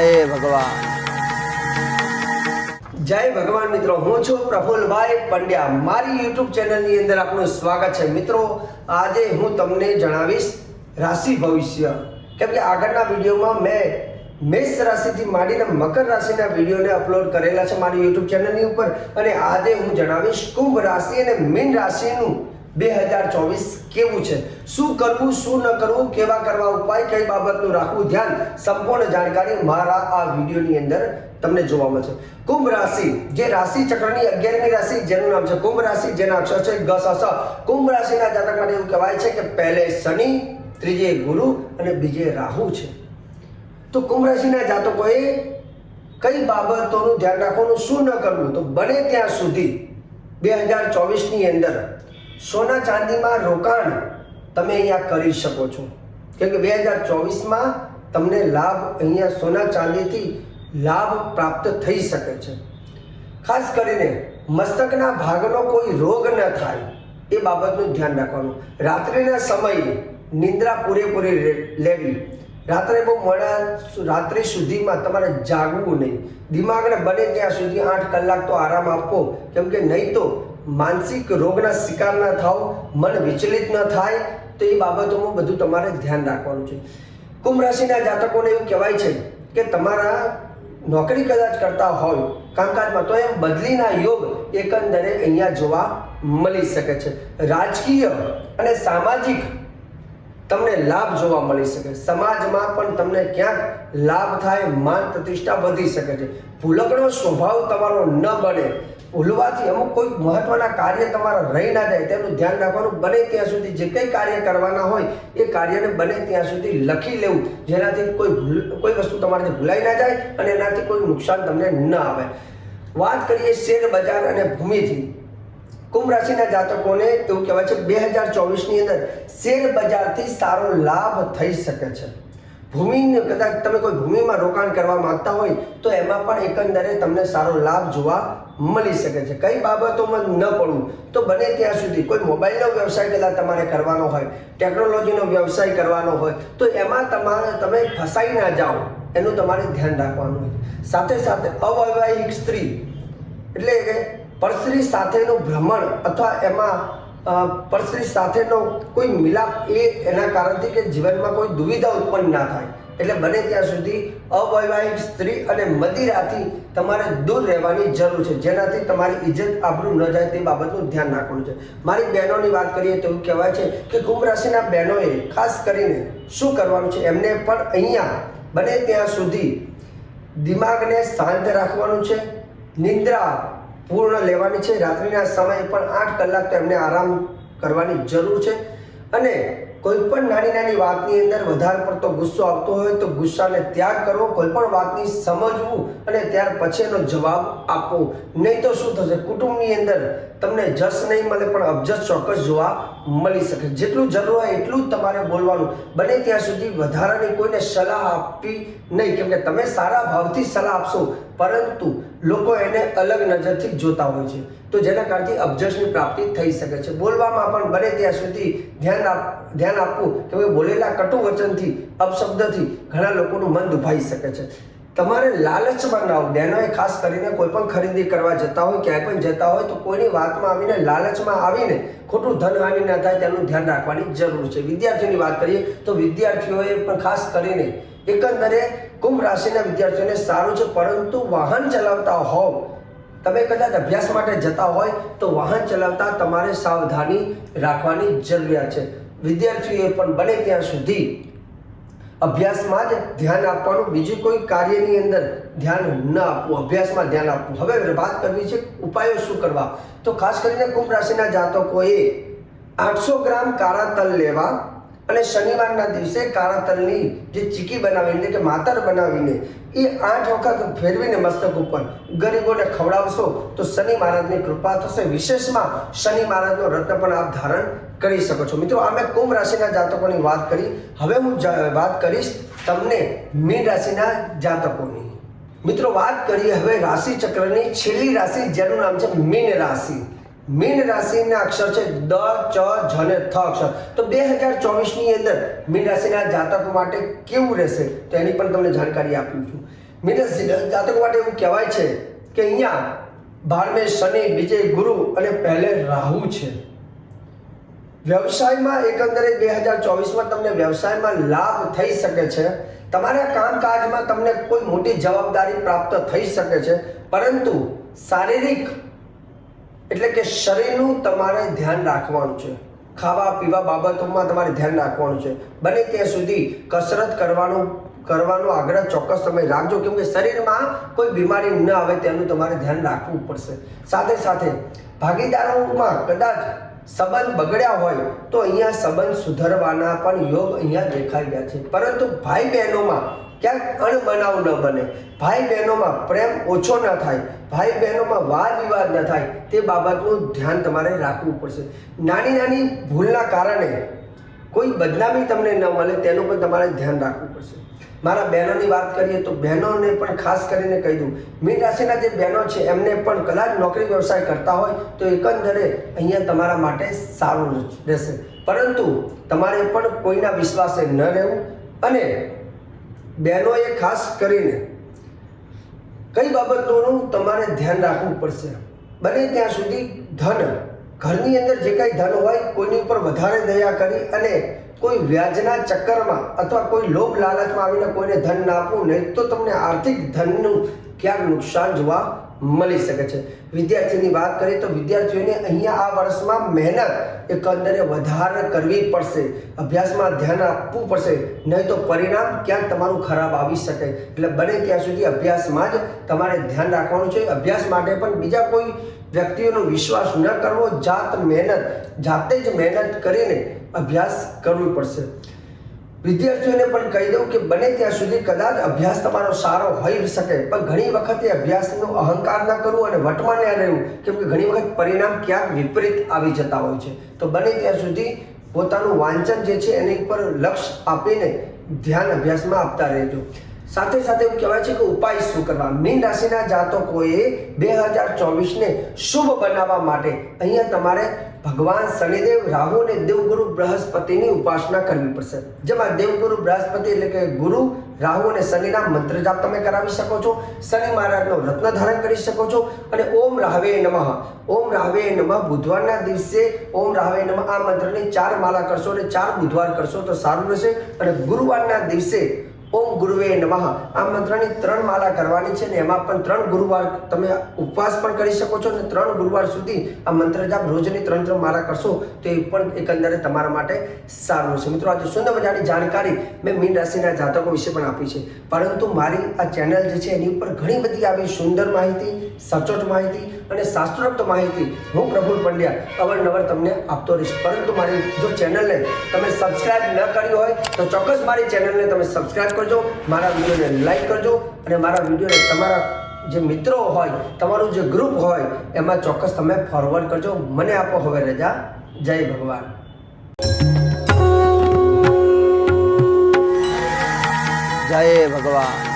જય ભગવાન. જય ભગવાન મિત્રો, હું છું પ્રફુલભાઈ પંડ્યા. મારી યુટ્યુબ ચેનલની અંદર આપનું સ્વાગત છે. મિત્રો, આજે હું તમને જણાવીશ રાશિ ભવિષ્ય. કેમ કે આગળના વિડીયોમાં મેં મેષ રાશિથી માંડીને મકર રાશિના વિડીયોને અપલોડ કરેલા છે મારી યુટ્યુબ ચેનલની ઉપર. અને આજે હું જણાવીશ કુંભ રાશિ અને મીન રાશિનું બે હજાર ચોવીસ કેવું છે? શું કરવું, શું ન કરવું, કેવા કરવા ઉપાય, કઈ બાબતનું રાખવું? ધ્યાન, સંપૂર્ણ જાણકારી મારા આ વિડીયોની અંદર તમને જોવા મળશે. કુંભ રાશિ, જે રાશિ ચક્રની અગિયારમી રાશિ, જેનું નામ છે કુંભ રાશિ, જેના અક્ષર છે ગ, સ સ. કુંભ રાશિના જાતક માટે એવું કહેવાય છે કે પહેલે શનિ, ત્રીજે ગુરુ અને બીજે રાહુ છે. તો કુંભ રાશિના જાતકોએ કઈ બાબતોનું ધ્યાન રાખવાનું, શું ન કરવું? તો બને ત્યાં સુધી બે હજાર ચોવીસની અંદર સોના ચાંદીમાં રોકાણ તમે અહીંયા કરી શકો છો. કેમ કે બે હજાર ચોવીસમાં તમને લાભ અહીંયા સોના ચાંદીથી લાભ પ્રાપ્ત થઈ શકે છે. ખાસ કરીને મસ્તકના ભાગનો કોઈ રોગ ન થાય, એ બાબતનું ધ્યાન રાખવાનું. રાત્રિના સમયે નિંદ્રા પૂરેપૂરી લેવી. રાત્રે બહુ મોડા રાત્રિ સુધીમાં તમારે જાગવું નહીં. દિમાગને બને ત્યાં સુધી આઠ કલાક તો આરામ આપવો કેમ કે નહીં તો માનસિક રોગના શિકાર ન થાવ, મન વિચલિત ન થાય, તો એ બાબતોમાં બધું તમારે ધ્યાન રાખવાનું છે. કુંભ રાશિના જાતકોને એવું કહેવાય છે કે તમારા નોકરી કદાચ કરતા હોય, કામકાજમાં, તો એમ બદલીના યોગ એકંદરે અહીંયા જોવા મળી શકે છે. રાજકીય અને સામાજિક તમને લાભ જોવા મળી શકે. સમાજમાં પણ તમને ક્યાંક લાભ થાય, માન પ્રતિષ્ઠા વધી શકે છે. ભૂલકડો સ્વભાવ તમારો ન બને. ભૂલવાથી અમુક કોઈ મહત્વના કાર્ય તમારા રહી ના જાય, તેનું ધ્યાન રાખવાનું બને ત્યાં સુધી જે કંઈ કાર્ય કરવાના હોય, એ કાર્યને બને ત્યાં સુધી લખી લેવું, જેનાથી કોઈ ભૂલ, કોઈ વસ્તુ તમારાથી ભૂલાઈ ના જાય અને એનાથી કોઈ નુકસાન તમને ન આવે. વાત કરીએ શેર બજાર અને ભૂમિથી. કુંભ રાશિના જાતકોને એવું કહેવાય છે, બે હજાર ચોવીસની અંદર શેર બજારથી સારો લાભ થઈ શકે છે. ભૂમિ કદાચ તમે કોઈ ભૂમિમાં રોકાણ કરવા માંગતા હોય તો એમાં પણ એકંદરે તમને સારો લાભ જોવા મળી શકે છે. કઈ બાબતોમાં ન પડવું તો બને ત્યાં સુધી કોઈ મોબાઈલનો વ્યવસાય કદાચ તમારે કરવાનો હોય, ટેકનોલોજીનો વ્યવસાય કરવાનો હોય, તો એમાં તમારે, તમે ફસાઈ ના જાઓ, એનું તમારે ધ્યાન રાખવાનું હોય. સાથે સાથે અવૈવાહિક સ્ત્રી, એટલે કે પરસ્ત્રી સાથેનું ભ્રમણ અથવા એમાં અ, સાથેનો કોઈ મિલાપ એ એના કારણથી કે જીવનમાં કોઈ દુવિધા ઉત્પન્ન ના થાય. એટલે બને ત્યાં સુધી અવૈવાહિક સ્ત્રી અને મદિરાથી તમારે દૂર રહેવાની જરૂર છે. જેનાથી તમારી ઇજ્જત આબરૂ ન જાય તે બાબતનું ધ્યાન રાખવાનું છે. મારી બહેનોની વાત કરીએ તો એવું કહેવાય છે કે કુંભ રાશિના બહેનોએ ખાસ કરીને શું કરવાનું છે? એમને પણ અહીંયા બને ત્યાં સુધી દિમાગને શાંત રાખવાનું છે નિંદ્રા પૂર્ણ લેવાની છે. રાત્રિના સમયે પણ આઠ કલાક તો એમને આરામ કરવાની જરૂર છે. અને કોઈ પણ નાની નાની વાતની અંદર વધારે પડતો ગુસ્સો આવતો હોય તો ગુસ્સાને ત્યાગ કરવો, કોઈ પણ વાતની સમજવું અને ત્યાર પછીનો જવાબ આપવો. નહીં તો શું થશે? કુટુંબની અંદર તમને જસ નહીં મળે પણ અબજસ ચોક્કસ જોવા મળી શકે. જેટલું જરૂર હોય એટલું જ તમારે બોલવાનું. બને ત્યાં સુધી વધારાની કોઈને સલાહ આપવી નહીં. કેમ કે તમે સારા ભાવથી સલાહ આપશો, પરંતુ લોકો એને અલગ નજરથી જોતા હોય છે. તો જેના કારણથી અબજસની પ્રાપ્તિ થઈ શકે છે. બોલવામાં પણ બને ત્યાં સુધી ધ્યાન આપ, ધ્યાન આપવું. કે બોલેલા કટુ વચનથી અપશબ્દથી ઘણા લોકોનું મન દુભાઈ શકે છે. તમારે લાલચમાં ના આવું બહેનોએ ખાસ કરીને કોઈ પણ ખરીદી કરવા જતા હોય, ક્યાંય પણ જતા હોય, તો કોઈની વાતમાં આવીને લાલચમાં આવીને ખોટું ધન હાનિ ના થાય તેનું ધ્યાન રાખવાની જરૂર છે. વિદ્યાર્થીઓની વાત કરીએ તો વિદ્યાર્થીઓએ પણ ખાસ કરીને એકંદરે કુંભ રાશિના વિદ્યાર્થીઓને સારું છે, પરંતુ વાહન ચલાવતા હોવ. તમે કદાચ અભ્યાસ માટે જતા હોય, તો વાહન ચલાવતા તમારે સાવધાની રાખવાની જરૂરિયાત છે. વિદ્યાર્થીઓએ પણ બને ત્યાં સુધી અભ્યાસમાં જ ધ્યાન આપવાનું, બીજું કોઈ કાર્યની અંદર ધ્યાન ન આપવું, અભ્યાસમાં ધ્યાન આપવું. હવે વાત કરવી છે ઉપાયો શું કરવા? તો ખાસ કરીને કુંભ રાશિના જાતકોએ આઠસો ગ્રામ કાળા તલ લેવા અને શનિવારના દિવસે કાળા તલની જે ચીકી બનાવીને કે માતર બનાવીને એ આઠ વખત ફેરવીને મસ્તક ઉપર ગરીબોને ખવડાવશો તો શનિ મહારાજની કૃપા થશે. વિશેષમાં શનિ મહારાજનો રત્ન પણ આપ ધારણ કરી શકો છો. મિત્રો, આ મેં કુંભ રાશિના જાતકોની વાત કરી. હવે હું વાત કરીશ તમને મીન રાશિના જાતકોની. મિત્રો, વાત કરીએ હવે રાશિ ચક્રની છેલ્લી રાશિ જેનું નામ છે મીન રાશિ. મીન રાશિના અક્ષર છે દ, ચ, જ ને થ અક્ષર. તો બે હજાર ચોવીસની અંદર મીન રાશિના જાતકો માટે કેવું રહેશે? તો એની પણ તમને જાણકારી આપું છું. મીનરાશિ જાતકો માટે એવું કહેવાય છે કે અહીંયા બારમે શનિ, બીજે ગુરુ અને પહેલે રાહુ છે. વ્યવસાયમાં એકંદરે બે હજાર ચોવીસમાં તમને વ્યવસાયમાં લાભ થઈ શકે છે. તમારા કામકાજમાં તમને કોઈ મોટી જવાબદારી પ્રાપ્ત થઈ શકે છે. પરંતુ શારીરિક એટલે કે શરીરનું તમારે ધ્યાન રાખવાનું છે. ખાવા, પીવા બાબતોમાં તમારે ધ્યાન રાખવાનું છે. બને ત્યાં સુધી કસરત કરવાનું, કરવાનો આગ્રહ ચોક્કસ તમે રાખજો કેમ કે શરીરમાં કોઈ બીમારી ન આવે તેનું તમારે ધ્યાન રાખવું પડશે. સાથે સાથે ભાગીદારોમાં કદાચ સંબંધ બગડ્યા હોય તો અહીંયા સંબંધ સુધરવાના પણ યોગ અહીંયા દેખાઈ ગયા છે. પરંતુ ભાઈ બહેનોમાં ક્યાંક અણબનાવ ન બને. ભાઈ બહેનોમાં પ્રેમ ઓછો ન થાય. ભાઈ બહેનોમાં વાદ વિવાદ ન થાય, તે બાબતનું ધ્યાન તમારે રાખવું પડશે. નાની નાની ભૂલના કારણે કોઈ બદનામી તમને ન મળે, તેનું પણ તમારે ધ્યાન રાખવું પડશે. મારા બહેનોની વાત કરીએ તો બહેનોને પણ ખાસ કરીને કહી દઉં, મીન રાશિના જે બહેનો છે, એમને પણ કદાચ નોકરી વ્યવસાય કરતા હોય, તો એકંદરે અહીંયા તમારા માટે સારું રહેશે. પરંતુ તમારે પણ કોઈના વિશ્વાસે ન રહેવું અને બહેનોએ ખાસ કરીને કઈ બાબતોનું તમારે ધ્યાન રાખવું પડશે? બને ત્યાં સુધી ધન, ઘરની અંદર જે કાંઈ ધન હોય, કોઈની ઉપર વધારે દયા કરી અને કોઈ વ્યાજના ચક્કરમાં અથવા કોઈ લોભ લાલચમાં આવીને કોઈને ધન ના આપવું, નહીં તો તમને આર્થિક ધનનું ક્યાંક નુકસાન જોવા મળી શકે છે. વિદ્યાર્થીની વાત કરીએ તો વિદ્યાર્થીઓને અહીંયા આ વર્ષમાં મહેનત એકંદરે વધારે કરવી પડશે. અભ્યાસમાં ધ્યાન આપવું પડશે. નહીં તો પરિણામ ક્યાંક તમારું ખરાબ આવી શકે. એટલે બને ત્યાં સુધી અભ્યાસમાં જ તમારે ધ્યાન રાખવાનું છે. અભ્યાસ માટે પણ બીજા કોઈ વ્યક્તિઓનો વિશ્વાસ ન કરવો. જાત મહેનત, જાતે જ મહેનત કરીને અભ્યાસ કરવું પડશે. વિદ્યાર્થીઓને પણ કહી દઉં કે બને ત્યાં સુધી કદાચ અભ્યાસ તમારો સારો હોઈ શકે, પણ ઘણી વખતે અભ્યાસનો અહંકાર ન કરવું અને વટમાં ન રહેવું કેમ કે ઘણી વખત પરિણામ ક્યાંક વિપરીત આવી જતા હોય છે. તો બને ત્યાં સુધી પોતાનું વાંચન જે છે એની ઉપર લક્ષ્ય આપીને ધ્યાન અભ્યાસમાં આપતા રહેજો. સાથે સાથે એવું કહેવાય છે કે ઉપાય શું કરવા? મીન રાશિના જાતકોએ બે હજાર ચોવીસને શુભ બનાવવા માટે અહીંયા તમારે ભગવાન શનિદેવ, રાહુ અને દેવગુરુ બૃહસ્પતિની ઉપાસના કરવી પડશે. જેમાં દેવગુરુ, બૃહસ્પતિ એટલે કે ગુરુ, રાહુ અને શનિના મંત્ર જાપ તમે કરાવી શકો છો. શનિ મહારાજનો રત્ન ધારણ કરી શકો છો. અને ઓમ રાહવે નમઃ. ઓમ રાહવે નમઃ. બુધવારના દિવસે ઓમ રાહવે નમઃ. આ મંત્રની ચાર માલા કરશો અને ચાર બુધવાર કરશો તો સારું રહેશે. અને ગુરુવારના દિવસે ઓમ ગુરુવે નમઃ. આ મંત્રની ત્રણ માળા કરવાની છે ને એમાં પણ ત્રણ ગુરુવાર તમે ઉપવાસ પણ કરી શકો છો ને ત્રણ ગુરુવાર સુધી આ મંત્ર જાપ રોજની ત્રણ ત્રણ માળા કરશો તો એ પણ એકંદરે તમારા માટે સારું છે મિત્રો, આજે સુંદર મજાની જાણકારી મેં મીન રાશિના જાતકો વિશે પણ આપી છે. પરંતુ મારી આ ચેનલ જે છે એની ઉપર ઘણી બધી આવી સુંદર માહિતી, સચોટ માહિતી અને શાસ્ત્રોક્ત માહિતી હું પ્રફુલ પંડ્યા અવારનવાર તમને આપતો રહીશ. પરંતુ મારી જો ચેનલને તમે સબસ્ક્રાઇબ ન કરી હોય, તો ચોક્કસ મારી ચેનલને તમે સબસ્ક્રાઇબ કરજો, મારા વિડીયોને લાઈક કરજો, અને મારા વિડીયોને તમારા જે મિત્રો હોય, તમારું જે ગ્રુપ હોય, એમાં ચોક્કસ તમે ફોરવર્ડ કરજો. મને આપો હવે રજા. જય ભગવાન. જય ભગવાન.